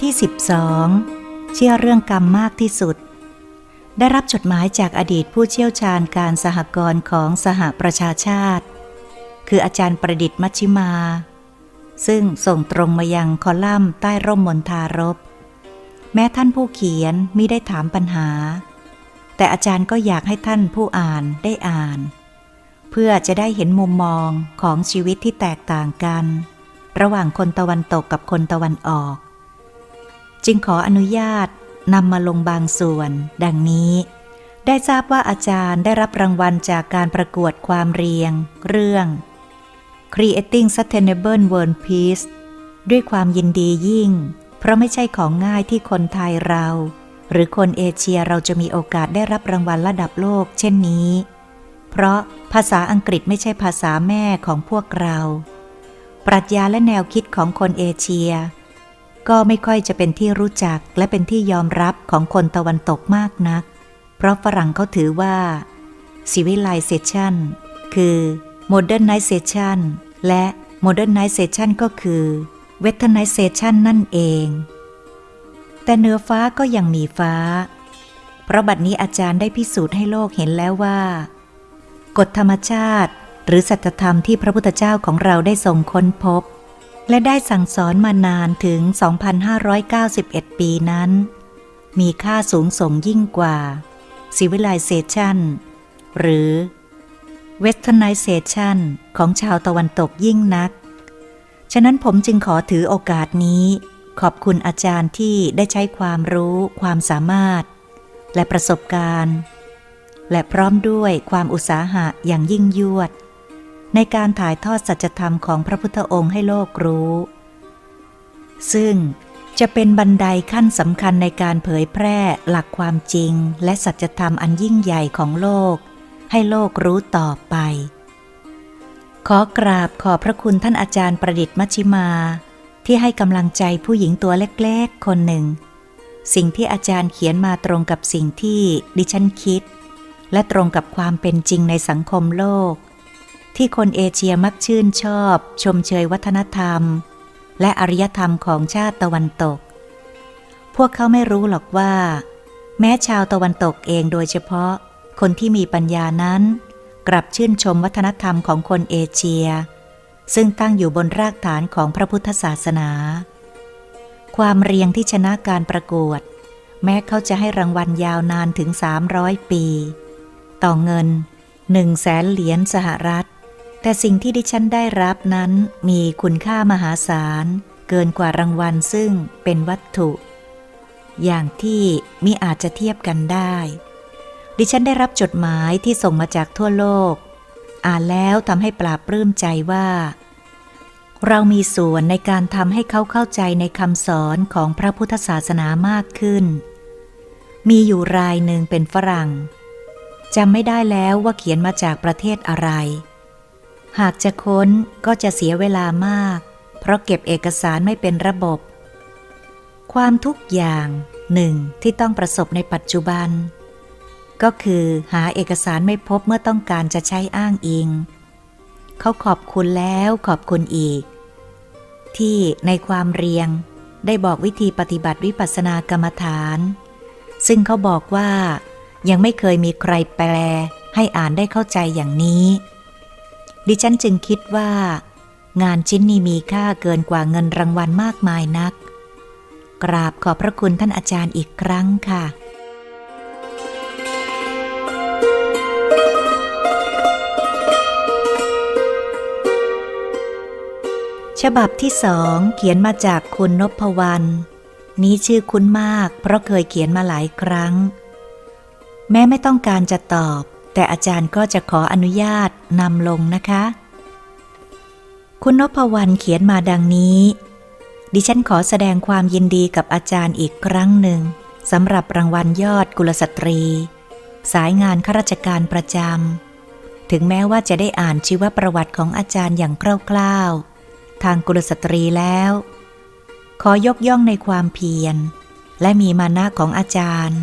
ทที่ 12 เชื่อเรื่องกรรมมากที่สุด ได้รับจดหมายจากอดีตผู้เชี่ยวชาญการสหกรณ์ของสหประชาชาติ คืออาจารย์ประดิษฐ์มัชชิมา ซึ่งส่งตรงมายังคอลัมน์ใต้ร่มมนทารบ แม้ท่านผู้เขียนมิได้ถามปัญหา แต่อาจารย์ก็อยากให้ท่านผู้อ่านได้อ่าน เพื่อจะได้เห็นมุมมองของชีวิตที่แตกต่างกัน ระหว่างคนตะวันตกกับคนตะวันออก จึงขออนุญาตนำมาลงบางส่วน ดังนี้ ได้ทราบว่าอาจารย์ได้รับรางวัลจากการประกวดความเรียง เรื่อง Creating Sustainable World Peace ด้วยความยินดียิ่ง เพราะไม่ใช่ของง่ายที่คนไทยเรา หรือคนเอเชียเราจะมีโอกาสได้รับรางวัลระดับโลก เช่นนี้ เพราะภาษาอังกฤษไม่ใช่ภาษาแม่ของพวกเรา ปรัชญาและแนวคิดของคนเอเชีย ก็ไม่ค่อยจะเป็นที่รู้จักและเป็นที่ยอมรับของคนตะวันตกมากนัก เพราะฝรั่งเขาถือว่า civilization คือ modernization และ modernization ก็คือ westernization นั่นเอง แต่เหนือฟ้าก็ยังมีฟ้า เพราะบัดนี้อาจารย์ได้พิสูจน์ให้โลกเห็นแล้วว่า กฎธรรมชาติ หรือสัจธรรมที่พระพุทธเจ้าของเราได้ทรงค้นพบ และได้สั่งสอนมานานถึง 2,591 ปีนั้น มีค่าสูงส่งยิ่งกว่า civilization หรือ westernization ของชาวตะวันตกยิ่งนัก ฉะนั้นผมจึงขอถือโอกาสนี้ ขอบคุณอาจารย์ที่ได้ใช้ความรู้ ความสามารถ และประสบการณ์ และพร้อมด้วยความอุตสาหะอย่างยิ่งยวด ในการถ่ายทอดสัจธรรมของพระพุทธองค์ให้โลกรู้ ซึ่งจะเป็นบันไดขั้นสำคัญในการเผยแพร่หลักความจริง และสัจธรรมอันยิ่งใหญ่ของโลก ให้โลกรู้ต่อไป ขอกราบขอบพระคุณท่านอาจารย์ประดิษฐ์มัชชิมา ที่ให้กำลังใจผู้หญิงตัวเล็กๆ คนหนึ่ง สิ่งที่อาจารย์เขียนมาตรงกับสิ่งที่ดิฉันคิด และตรงกับความเป็นจริงในสังคมโลก ที่คนเอเชียมักชื่นชอบ ชมเชยวัฒนธรรม และอารยธรรมของชาติตะวันตก พวกเขาไม่รู้หรอกว่า แม้ชาวตะวันตกเองโดยเฉพาะ คนที่มีปัญญานั้น กลับชื่นชมวัฒนธรรมของคนเอเชีย ซึ่งตั้งอยู่บนรากฐานของพระพุทธศาสนา ความเรียงที่ชนะการประกวด แม้เขาจะให้รางวัลยาวนานถึง 300 ปี ต่อเงินหนึ่งแสนเหรียญสหรัฐ แต่สิ่งที่ดิฉันได้รับนั้นมีคุณค่ามหาศาล เกินกว่ารางวัลซึ่งเป็นวัตถุ อย่างที่มิอาจจะเทียบกันได้ ดิฉันได้รับจดหมายที่ส่งมาจากทั่วโลก อ่านแล้วทำให้ปราบปลื้มใจว่า เรามีส่วนในการทำให้เขาเข้าใจในคำสอนของพระพุทธศาสนามากขึ้น มีอยู่รายหนึ่งเป็นฝรั่งจำไม่ได้แล้วว่าเขียนมาจากประเทศอะไร หากจะค้นก็จะเสียเวลามาก เพราะเก็บเอกสารไม่เป็นระบบ ความทุกอย่างหนึ่งที่ต้องประสบในปัจจุบัน ก็คือหาเอกสารไม่พบเมื่อต้องการจะใช้อ้างอิง เขาขอบคุณแล้วขอบคุณอีก ที่ในความเรียงได้บอกวิธีปฏิบัติวิปัสสนากรรมฐาน ซึ่งเขาบอกว่ายังไม่เคยมีใครแปลให้อ่านได้เข้าใจอย่างนี้ ดิฉันจึงคิดว่า งานชิ้นนี้มีค่าเกินกว่าเงินรางวัลมากมายนัก กราบขอบพระคุณท่านอาจารย์อีกครั้งค่ะฉบับที่สองเขียนมาจากคุณนพวรรณนี้ชื่อคุ้นมาก เพราะเคยเขียนมาหลายครั้ง แม้ไม่ต้องการจะตอบ แต่อาจารย์ก็จะขออนุญาตนำลงนะคะ คุณนพวรรณเขียนมาดังนี้ ดิฉันขอแสดงความยินดีกับอาจารย์อีกครั้งหนึ่งสำหรับรางวัลยอดกุลสตรี สายงานข้าราชการประจำ ถึงแม้ว่าจะได้อ่านชีวประวัติของอาจารย์อย่างคร่าวๆ ทางกุลสตรีแล้ว ขอยกย่องในความเพียร และมีมานะของอาจารย์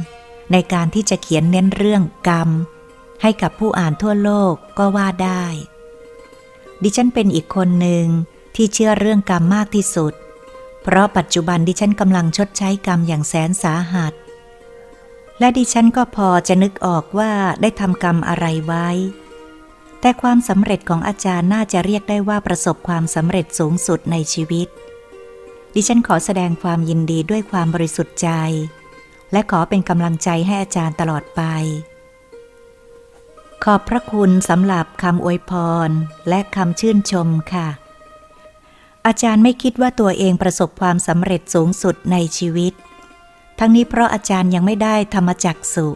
ในการที่จะเขียนเน้นเรื่องกรรม ให้กับผู้อ่านทั่วโลกก็ว่าได้ ดิฉันเป็นอีกคนหนึ่งที่เชื่อเรื่องกรรมมากที่สุด เพราะปัจจุบันดิฉันกำลังชดใช้กรรมอย่างแสนสาหัส และดิฉันก็พอจะนึกออกว่าได้ทำกรรมอะไรไว้ แต่ความสำเร็จของอาจารย์น่าจะเรียกได้ว่าประสบความสำเร็จสูงสุดในชีวิต ดิฉันขอแสดงความยินดีด้วยความบริสุทธิ์ใจ และขอเป็นกำลังใจให้อาจารย์ตลอดไป ขอบพระคุณสำหรับคำอวยพรและคำชื่นชมค่ะ อาจารย์ไม่คิดว่าตัวเองประสบความสำเร็จสูงสุดในชีวิต ทั้งนี้เพราะอาจารย์ยังไม่ได้ธรรมจักสุ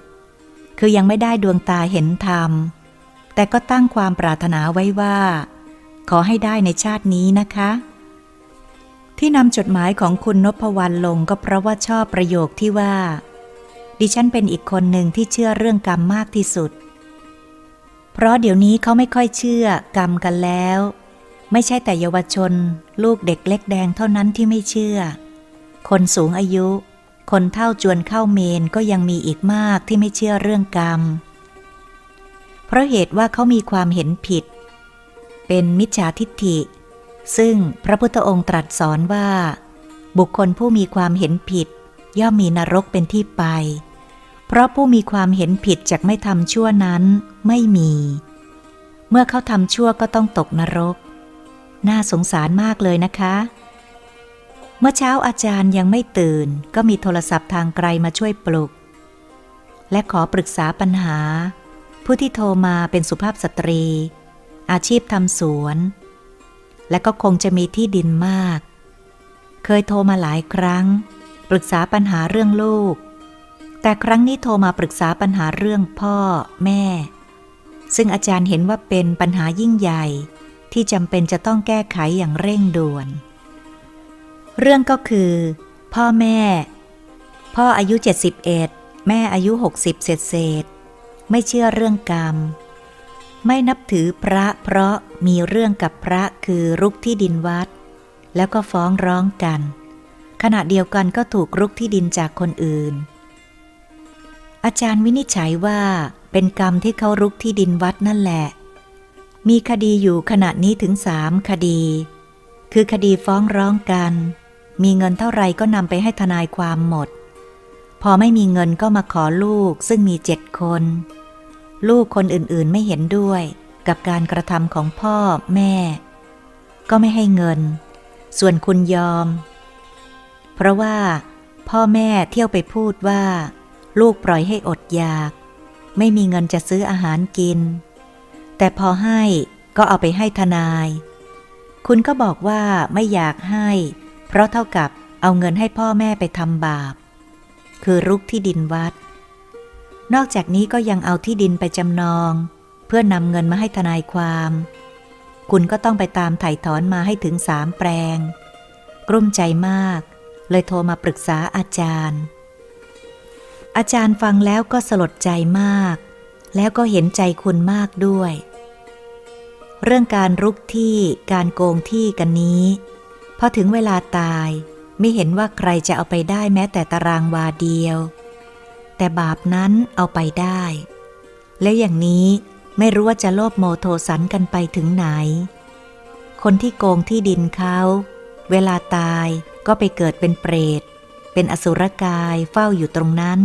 คือยังไม่ได้ดวงตาเห็นธรรม แต่ก็ตั้งความปรารถนาไว้ว่า ขอให้ได้ในชาตินี้นะคะ ที่นำจดหมายของคุณนพวรรณลงก็เพราะว่าชอบประโยคที่ว่า ดิฉันเป็นอีกคนหนึ่งที่เชื่อเรื่องกรรมมากที่สุด เพราะเดี๋ยวนี้เขาไม่ค่อยเชื่อกรรมกันแล้ว ไม่ใช่แต่เยาวชน ลูกเด็กเล็กแดงเท่านั้นที่ไม่เชื่อ คนสูงอายุ คนเท่าจวนเข้าเมนก็ยังมีอีกมากที่ไม่เชื่อเรื่องกรรม เพราะเหตุว่าเขามีความเห็นผิด เป็นมิจฉาทิฏฐิ ซึ่งพระพุทธองค์ตรัสสอนว่า บุคคลผู้มีความเห็นผิด ย่อมมีนรกเป็นที่ไป เพราะผู้มีความเห็นผิดจากไม่ทำชั่วนั้นไม่มี เมื่อเขาทำชั่วก็ต้องตกนรก น่าสงสารมากเลยนะคะ เมื่อเช้าอาจารย์ยังไม่ตื่น ก็มีโทรศัพท์ทางไกลมาช่วยปลุก และขอปรึกษาปัญหา ผู้ที่โทรมาเป็นสุภาพสตรี อาชีพทำสวน และก็คงจะมีที่ดินมาก เคยโทรมาหลายครั้ง ปรึกษาปัญหาเรื่องลูก แต่ครั้งนี้โทรมาปรึกษาปัญหาเรื่องพ่อ แม่ ซึ่งอาจารย์เห็นว่าเป็นปัญหายิ่งใหญ่ ที่จำเป็นจะต้องแก้ไขอย่างเร่งด่วน เรื่องก็คือ พ่อแม่ พ่ออายุ 71 แม่อายุ 60 เศษเศษ ไม่เชื่อเรื่องกรรม ไม่นับถือพระเพราะมีเรื่องกับพระคือรุกที่ดินวัด แล้วก็ฟ้องร้องกัน ขณะเดียวกันก็ถูกรุกที่ดินจากคนอื่น อาจารย์วินิจฉัยว่าเป็นกรรมที่เขารุกที่ดินวัดนั่นแหละ มีคดีอยู่ขณะนี้ถึงสามคดี คือคดีฟ้องร้องกัน มีเงินเท่าไรก็นำไปให้ทนายความหมด พอไม่มีเงินก็มาขอลูกซึ่งมีเจ็ดคน ลูกคนอื่นๆไม่เห็นด้วยกับการกระทำของพ่อแม่ ก็ไม่ให้เงิน ส่วนคุณยอม เพราะว่า พ่อแม่เที่ยวไปพูดว่า ลูกปล่อยให้อดอยาก ไม่มีเงินจะซื้ออาหารกิน แต่พอให้ก็เอาไปให้ทนาย คุณก็บอกว่าไม่อยากให้ เพราะเท่ากับเอาเงินให้พ่อแม่ไปทำบาป คือรุกที่ดินวัด นอกจากนี้ก็ยังเอาที่ดินไปจำนอง เพื่อนำเงินมาให้ทนายความ คุณก็ต้องไปตามไถ่ถอนมาให้ถึงสามแปลง กลุ้มใจมาก เลยโทรมาปรึกษาอาจารย์ อาจารย์ฟังแล้วก็สลดใจมาก แล้วก็เห็นใจคุณมากด้วย เรื่องการรุกที่การโกงที่กันนี้พอถึงเวลาตายไม่เห็นว่าใครจะเอาไปได้แม้แต่ตารางวาเดียว แต่บาปนั้นเอาไปได้ แล้วอย่างนี้ไม่รู้ว่าจะโลภโมโทสันกันไปถึงไหน คนที่โกงที่ดินเขา เวลาตายก็ไปเกิดเป็นเปรต เป็นอสุรกายเฝ้าอยู่ตรงนั้น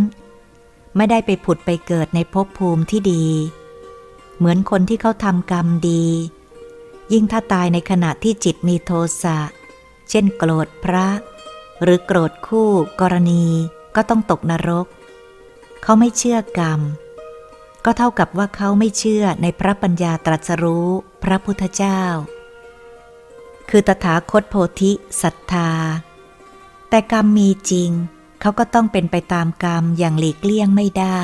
ไม่ได้ไปผุดไปเกิดในภพภูมิที่ดี เหมือนคนที่เขาทำกรรมดี ยิ่งถ้าตายในขณะที่จิตมีโทสะ เช่นโกรธพระ หรือโกรธคู่กรณีก็ต้องตกนรก เขาไม่เชื่อกรรม ก็เท่ากับว่าเขาไม่เชื่อในพระปัญญาตรัสรู้พระพุทธเจ้า คือตถาคตโพธิศรัทธา แต่กรรมมีจริง เขาก็ต้องเป็นไปตามกรรมอย่างหลีกเลี่ยงไม่ได้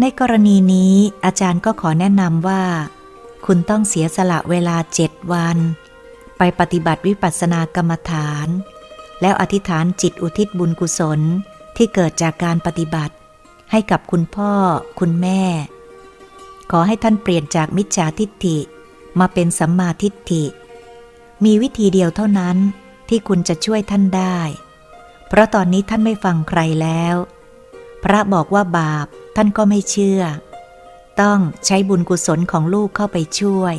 ในกรณีนี้อาจารย์ก็ขอแนะนำว่า คุณต้องเสียสละเวลาเจ็ดวัน ไปปฏิบัติวิปัสสนากรรมฐาน แล้วอธิษฐานจิตอุทิศบุญกุศลที่เกิดจากการปฏิบัติ ให้กับคุณพ่อ คุณแม่ ขอให้ท่านเปลี่ยนจากมิจฉาทิฏฐิมาเป็นสัมมาทิฏฐิ มีวิธีเดียวเท่านั้น ที่คุณจะช่วยท่านได้ เพราะตอนนี้ท่านไม่ฟังใครแล้ว พระบอกว่าบาปท่านก็ไม่เชื่อ ต้องใช้บุญกุศลของลูกเข้าไปช่วย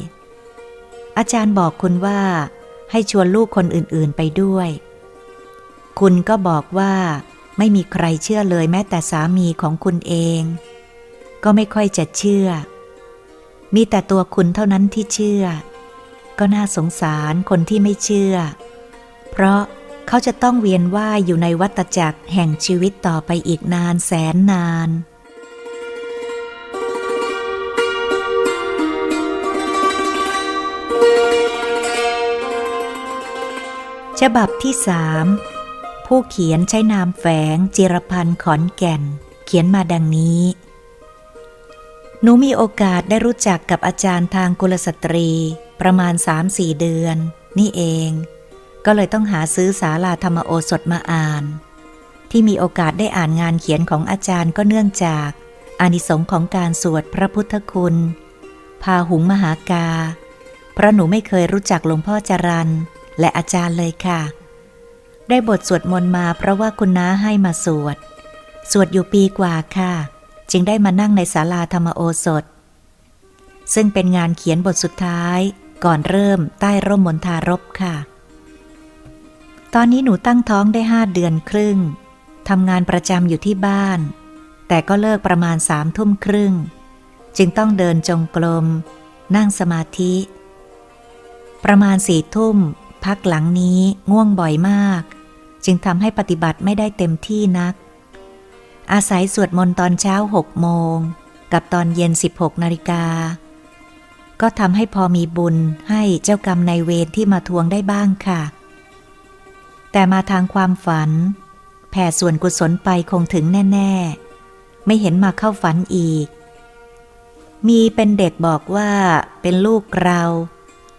อาจารย์บอกคุณว่า ให้ชวนลูกคนอื่นๆไปด้วย คุณก็บอกว่าไม่มีใครเชื่อเลยแม้แต่สามีของคุณเอง ก็ไม่ค่อยจะเชื่อ มีแต่ตัวคุณเท่านั้นที่เชื่อ ก็น่าสงสารคนที่ไม่เชื่อ เพราะเขาจะต้องเวียนว่ายอยู่ในวัฏจักรแห่งชีวิตต่อไปอีกนานแสนนาน ฉบับที่สามผู้เขียนใช้นามแฝงจิรพันธ์ขอนแก่น เขียนมาดังนี้หนูมีโอกาสได้รู้จักกับอาจารย์ทางกุลสตรี ประมาณ3-4เดือน นี่เอง ก็เลยต้องหาซื้อสาลาธรรมโอสถมาอ่าน ที่มีโอกาสได้อ่านงานเขียนของอาจารย์ก็เนื่องจากอานิสงส์ของการสวดพระพุทธคุณ พาหุงมหากาเพราะหนูไม่เคยรู้จักหลวงพ่อจรันและอาจารย์เลยค่ะ ได้บทสวดมนต์มาเพราะว่าคุณน้าให้มาสวด สวดอยู่ปีกว่าค่ะ จึงได้มานั่งในศาลาธรรมโอสถ ซึ่งเป็นงานเขียนบทสุดท้ายก่อนเริ่มใต้ร่มมนทารบค่ะ ตอนนี้หนูตั้งท้องได้ห้าเดือนครึ่ง ทำงานประจำอยู่ที่บ้าน แต่ก็เลิกประมาณสามทุ่มครึ่ง จึงต้องเดินจงกรม นั่งสมาธิ ประมาณสี่ทุ่ม พักหลังนี้ง่วงบ่อยมาก จึงทำให้ปฏิบัติไม่ได้เต็มที่นัก อาศัยสวดมนต์ตอนเช้าหกโมง กับตอนเย็น 16นาฬิกา ก็ทำให้พอมีบุญให้เจ้ากรรมในเวรที่มาทวงได้บ้างค่ะ แต่มาทางความฝัน แผ่ส่วนกุศลไปคงถึงแน่ ๆ ไม่เห็นมาเข้าฝันอีก มีเป็นเด็กบอกว่าเป็นลูกเรา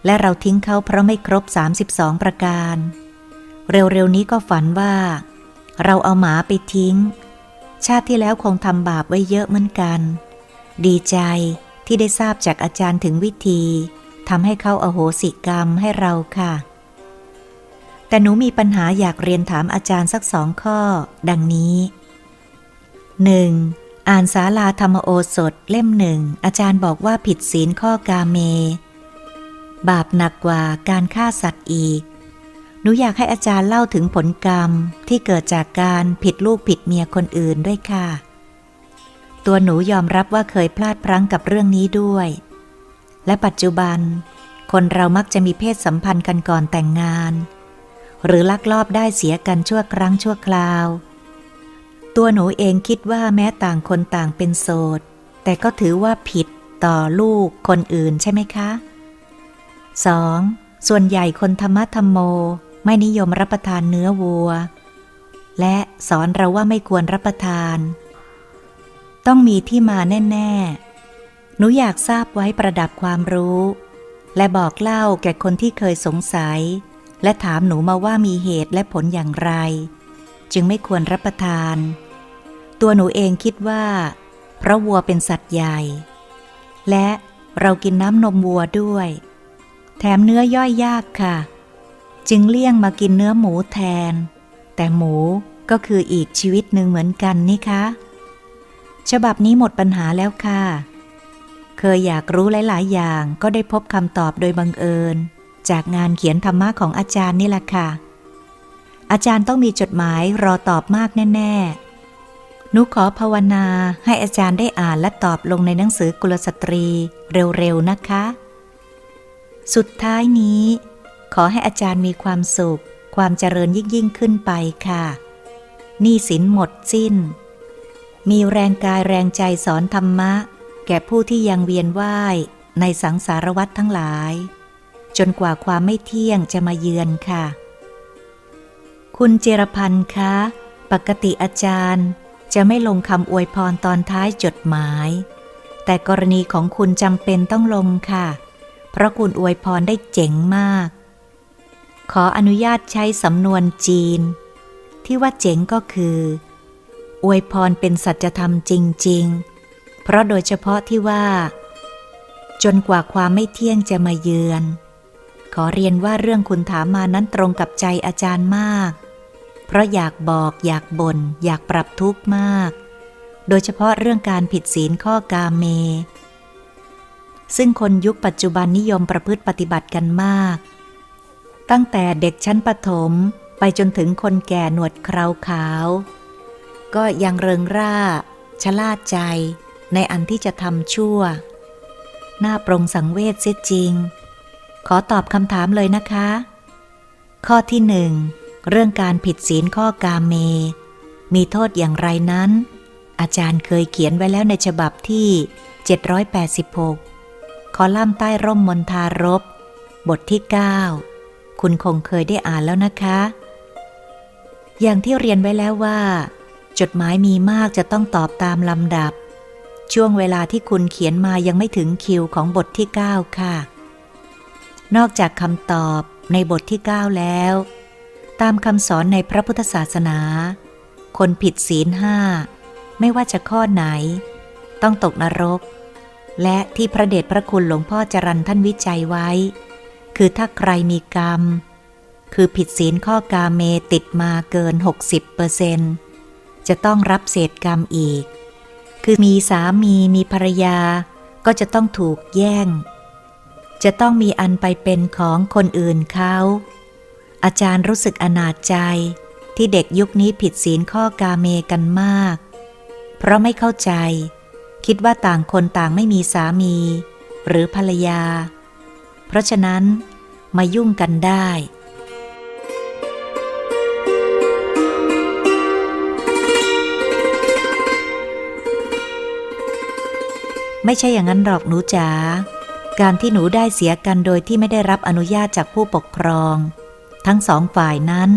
และเราทิ้งเขาเพราะไม่ครบ 32 ประการ เร็วๆนี้ก็ฝันว่า เราเอาหมาไปทิ้ง ชาติที่แล้วคงทำบาปไว้เยอะเหมือนกัน ดีใจที่ได้ทราบจากอาจารย์ถึงวิธีทำให้เขาอาโหสิกรรมให้เราค่ะ แต่หนูมีปัญหาอยากเรียนถามอาจารย์สักสองข้อ ดังนี้ 1. อ่านสาลาธรรมโอสถเล่มหนึ่ง อาจารย์บอกว่าผิดศีลข้อกาเม บาปหนักกว่าการฆ่าสัตว์อีก หนูอยากให้อาจารย์เล่าถึงผลกรรมที่เกิดจากการผิดลูกผิดเมียคนอื่นด้วยค่ะ ตัวหนูยอมรับว่าเคยพลาดพลั้งกับเรื่องนี้ด้วย และปัจจุบัน คนเรามักจะมีเพศสัมพันธ์กันก่อนแต่งงาน หรือลักลอบได้เสียกันชั่วครั้งชั่วคราว ตัวหนูเองคิดว่าแม้ต่างคนต่างเป็นโสด แต่ก็ถือว่าผิดต่อลูกคนอื่นใช่ไหมคะ 2. ส่วนใหญ่คนธรรมะธรรมโม ไม่นิยมรับประทานเนื้อวัว และสอนเราว่าไม่ควรรับประทาน ต้องมีที่มาแน่ ๆ หนูอยากทราบไว้ประดับความรู้ และบอกเล่าแก่คนที่เคยสงสัย และถามหนูมาว่ามีเหตุและผลอย่างไร จึงไม่ควรรับประทาน ตัวหนูเองคิดว่า เพราะวัวเป็นสัตว์ใหญ่ และเรากินน้ำนมวัวด้วย แถมเนื้อย่อยยากค่ะ จึงเลี่ยงมากินเนื้อหมูแทน แต่หมูก็คืออีกชีวิตหนึ่งเหมือนกันนี่คะ ฉบับนี้หมดปัญหาแล้วค่ะ เคยอยากรู้หลาย ๆ อย่างก็ได้พบคำตอบโดยบังเอิญ จากงานเขียนธรรมะของอาจารย์นี่แหละค่ะ อาจารย์ต้องมีจดหมายรอตอบมากแน่ๆหนูขอภาวนาให้อาจารย์ได้อ่านและตอบลงในหนังสือกุลสตรีเร็วๆนะคะ สุดท้ายนี้ ขอให้อาจารย์มีความสุข ความเจริญยิ่งยิ่งขึ้นไปค่ะหนี้สินหมดสิ้น มีแรงกายแรงใจสอนธรรมะ แก่ผู้ที่ยังเวียนว่ายในสังสารวัฏทั้งหลาย จนกว่าความไม่เที่ยงจะมาเยือนค่ะ คุณเจรพันธ์คะ ปกติอาจารย์ จะไม่ลงคำอวยพรตอนท้ายจดหมาย แต่กรณีของคุณจำเป็นต้องลงค่ะ เพราะคุณอวยพรได้เจ๋งมาก ขออนุญาตใช้สำนวนจีน ที่ว่าเจ๋งก็คือ อวยพรเป็นสัจธรรมจริง ๆ เพราะโดยเฉพาะที่ว่า จนกว่าความไม่เที่ยงจะมาเยือน ขอเรียนว่าเรื่องคุณถามมานั้นตรงกับใจอาจารย์มาก เพราะอยากบอกอยากบน่นอยากปรับทุกข์มาก โดยเฉพาะเรื่องการผิดศีลข้อกาเม ซึ่งคนยุคปัจจุบันนิยมประพฤติปฏิบัติกันมาก ตั้งแต่เด็กชั้นประถมไปจนถึงคนแก่หนวดเคราขาว ก็ยังเริงร่าชะล่าใจในอันที่จะทำชั่ว หน้าปรงสังเวชเสียจริง ขอตอบคำถามเลยนะคะ ข้อที่หนึ่งเรื่องการผิดศีลข้อกาเม มีโทษอย่างไรนั้น อาจารย์เคยเขียนไว้แล้วในฉบับที่ 786 คอลัมน์ใต้ร่มมนทารบบทที่ 9 คุณคงเคยได้อ่านแล้วนะคะ อย่างที่เรียนไว้แล้วว่า จดหมายมีมากจะต้องตอบตามลำดับ ช่วงเวลาที่คุณเขียนมายังไม่ถึงคิวของบทที่ 9 ค่ะ นอกจากคำตอบในบทที่ 9 แล้ว ตามคำสอนในพระพุทธศาสนา คนผิดศีลห้า ไม่ว่าจะข้อไหน ต้องตกนรก และที่พระเดชพระคุณหลวงพ่อจรันท่านวิจัยไว้ คือถ้าใครมีกรรม คือผิดศีลข้อกาเมติดมาเกิน 60%จะต้องรับเศษกรรมอีก คือมีสามีมีภรรยาก็จะต้องถูกแย่ง จะต้องมีอันไปเป็นของคนอื่นเขาอาจารย์รู้สึกอนาจใจที่เด็กยุคนี้ผิดศีลข้อกาเมกันมาก เพราะไม่เข้าใจ คิดว่าต่างคนต่างไม่มีสามี หรือภรรยา เพราะฉะนั้นมายุ่งกันได้ ไม่ใช่อย่างนั้นหรอกหนูจ๋า การที่หนูได้เสียกันโดยที่ไม่ได้รับอนุญาตจากผู้ปกครอง ทั้งสองฝ่ายนั้น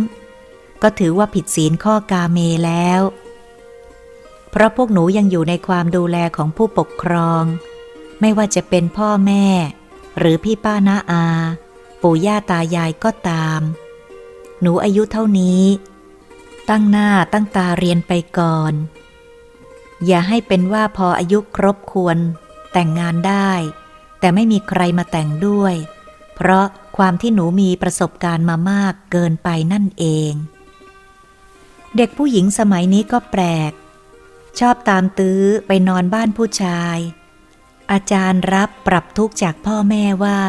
ก็ถือว่าผิดศีลข้อกาเมแล้ว เพราะพวกหนูยังอยู่ในความดูแลของผู้ปกครอง ไม่ว่าจะเป็นพ่อแม่ หรือพี่ป้าน้าอา ปู่ย่าตายายก็ตาม หนูอายุเท่านี้ ตั้งหน้าตั้งตาเรียนไปก่อน อย่าให้เป็นว่าพออายุครบควรแต่งงานได้ แต่ไม่มีใครมาแต่งด้วย เพราะความที่หนูมีประสบการณ์มามากเกินไปนั่นเอง เด็กผู้หญิงสมัยนี้ก็แปลก ชอบตามตื้อไปนอนบ้านผู้ชาย อาจารย์รับปรับทุกข์จากพ่อแม่ว่า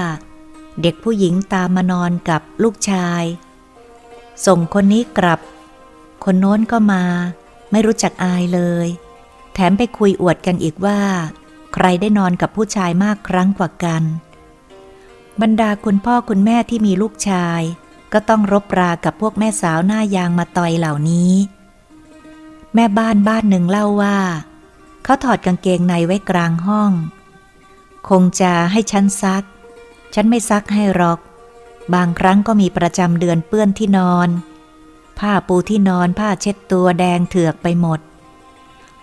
เด็กผู้หญิงตามมานอนกับลูกชาย ส่งคนนี้กลับ คนโน้นก็มา ไม่รู้จักอายเลย แถมไปคุยอวดกันอีกว่า ใครได้นอนกับผู้ชายมากครั้งกว่ากัน บรรดาคุณพ่อคุณแม่ที่มีลูกชาย ก็ต้องรบรากับพวกแม่สาวหน้ายางมาต่อยเหล่านี้ แม่บ้านบ้านหนึ่งเล่าว่า เขาถอดกางเกงในไว้กลางห้อง คงจะให้ฉันซัก ฉันไม่ซักให้หรอก บางครั้งก็มีประจำเดือนเปื้อนที่นอน ผ้าปูที่นอนผ้าเช็ดตัวแดงเถือกไปหมด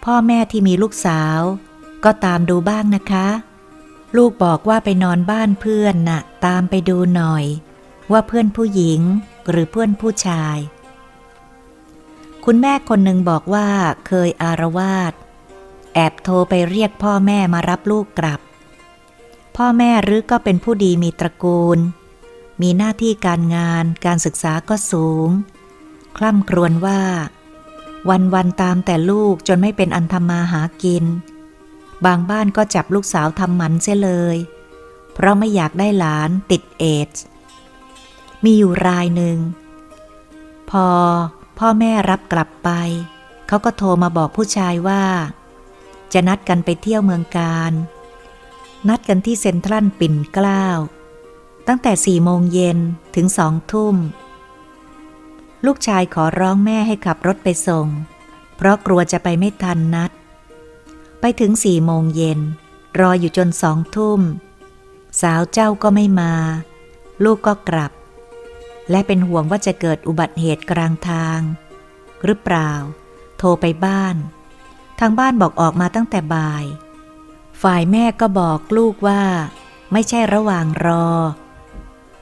พ่อแม่ที่มีลูกสาว ก็ตามดูบ้างนะคะ ลูกบอกว่าไปนอนบ้านเพื่อนน่ะ ตามไปดูหน่อย ว่าเพื่อนผู้หญิงหรือเพื่อนผู้ชาย คุณแม่คนหนึ่งบอกว่าเคยอารวาสแอบโทรไปเรียกพ่อแม่มารับลูกกลับ พ่อแม่หรือก็เป็นผู้ดีมีตระกูล มีหน้าที่การงานการศึกษาก็สูง คล่ำครวญว่า วันวันตามแต่ลูกจนไม่เป็นอันทำมาหากิน บางบ้านก็จับลูกสาวทำหมันเสียเลย เพราะไม่อยากได้หลานติดเอดส์มีอยู่รายหนึ่ง พอพ่อแม่รับกลับไป เขาก็โทรมาบอกผู้ชายว่า จะนัดกันไปเที่ยวเมืองการ นัดกันที่เซ็นทรัลปิ่นเกล้า ตั้งแต่สี่โมงเย็นถึงสองทุ่ม ลูกชายขอร้องแม่ให้ขับรถไปส่ง เพราะกลัวจะไปไม่ทันนัด ไปถึงสี่โมงเย็น รออยู่จนสองทุ่ม สาวเจ้าก็ไม่มา ลูกก็กลับ และเป็นห่วงว่าจะเกิดอุบัติเหตุกลางทาง หรือเปล่า โทรไปบ้าน ทางบ้านบอกออกมาตั้งแต่บ่าย ฝ่ายแม่ก็บอกลูกว่า ไม่ใช่ระหว่างรอ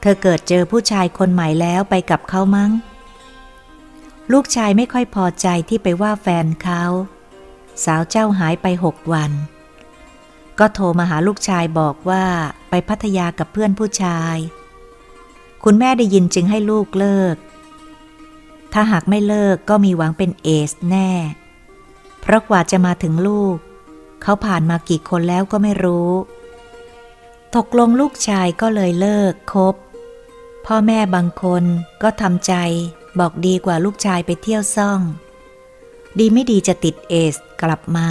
เธอเกิดเจอผู้ชายคนใหม่แล้วไปกับเขามั้ง ลูกชายไม่ค่อยพอใจที่ไปว่าแฟนเขา สาวเจ้าหายไปหกวัน ก็โทรมาหาลูกชายบอกว่าไปพัทยากับเพื่อนผู้ชาย คุณแม่ได้ยินจึงให้ลูกเลิก ถ้าหากไม่เลิกก็มีหวังเป็นเอสแน่ เพราะกว่าจะมาถึงลูก เขาผ่านมากี่คนแล้วก็ไม่รู้ ตกลงลูกชายก็เลยเลิกคบ พ่อแม่บางคนก็ทำใจบอกดีกว่าลูกชายไปเที่ยวซ่อง ดีไม่ดีจะติดเอสกลับมา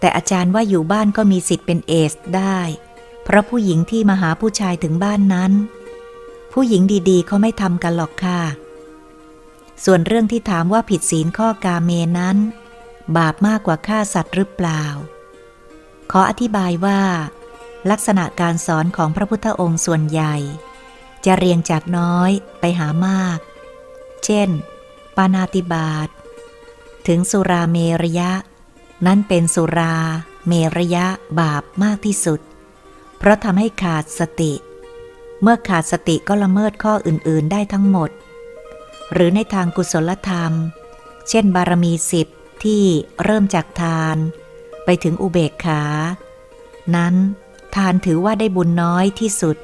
แต่อาจารย์ว่าอยู่บ้านก็มีสิทธิ์เป็นเอสได้ เพราะผู้หญิงที่มาหาผู้ชายถึงบ้านนั้น ผู้หญิงดีๆเขาไม่ทำกันหรอกค่ะ ส่วนเรื่องที่ถามว่าผิดศีลข้อกาเมนั้น บาปมากกว่าฆ่าสัตว์หรือเปล่า ขออธิบายว่า ลักษณะการสอนของพระพุทธองค์ส่วนใหญ่ จะเรียงจากน้อยไปหามาก เช่น ปานาติบาต ถึงสุราเมรยะ นั้นเป็นสุราเมรยะบาปมากที่สุด เพราะทำให้ขาดสติ เมื่อขาดสติก็ละเมิดข้ออื่นๆได้ทั้งหมด หรือในทางกุศลธรรม เช่นบารมีสิบที่เริ่มจากทาน ไปถึงอุเบกขา นั้นทานถือว่าได้บุญน้อยที่สุด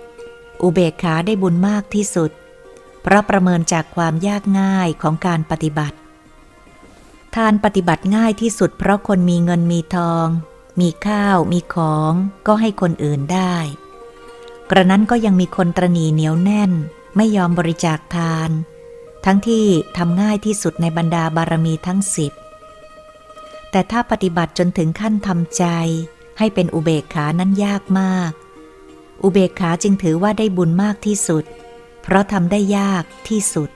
อุเบกขาได้บุญมากที่สุด เพราะประเมินจากความยากง่ายของการปฏิบัติ ทานปฏิบัติง่ายที่สุดเพราะคนมีเงินมีทอง มีข้าวมีของก็ให้คนอื่นได้ กระนั้นก็ยังมีคนตรณีเหนียวแน่น ไม่ยอมบริจาคทาน ทั้งที่ทำง่ายที่สุดในบรรดาบารมีทั้งสิบแต่ถ้าปฏิบัติจนถึงขั้นทำใจ ให้เป็นอุเบกขานั้นยากมาก อุเบกขาจึงถือว่าได้บุญมากที่สุด เพราะทำได้ยากที่สุด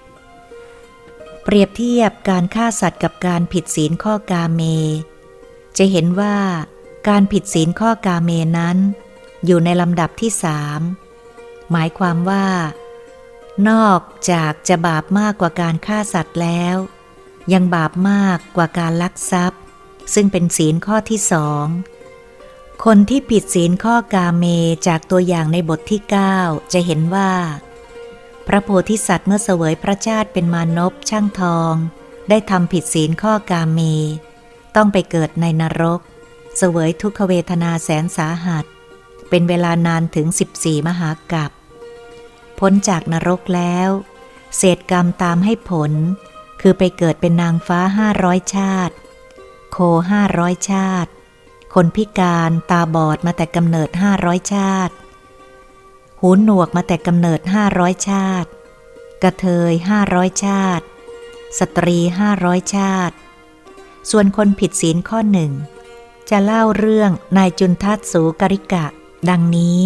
เปรียบเทียบการฆ่าสัตว์กับการผิดศีลข้อกาเม จะเห็นว่าการผิดศีลข้อกาเมนั้น อยู่ในลำดับที่สามหมายความว่า นอกจากจะบาปมากกว่าการฆ่าสัตว์แล้ว ยังบาปมากกว่าการลักทรัพย์ ซึ่งเป็นศีลข้อที่สองคนที่ผิดศีลข้อกาเมจากตัวอย่างในบทที่ 9 จะเห็นว่า พระโพธิสัตว์เมื่อเสวยพระชาติเป็นมานพช่างทอง ได้ทำผิดศีลข้อกาเม ต้องไปเกิดในนรก เสวยทุกขเวทนาแสนสาหัส เป็นเวลานานถึง 14 มหากัปพ้นจากนรกแล้ว เศษกรรมตามให้ผล คือไปเกิดเป็นนางฟ้าห้าร้อยชาติ โคห้าร้อยชาติ คนพิการตาบอดมาแต่กำเนิดห้าร้อยชาติ หูหนวกมาแต่กำเนิดห้าร้อยชาติ กระเทยห้าร้อยชาติ สตรีห้าร้อยชาติ ส่วนคนผิดศีลข้อหนึ่ง จะเล่าเรื่องนายจุนทัศสูกริกะ ดังนี้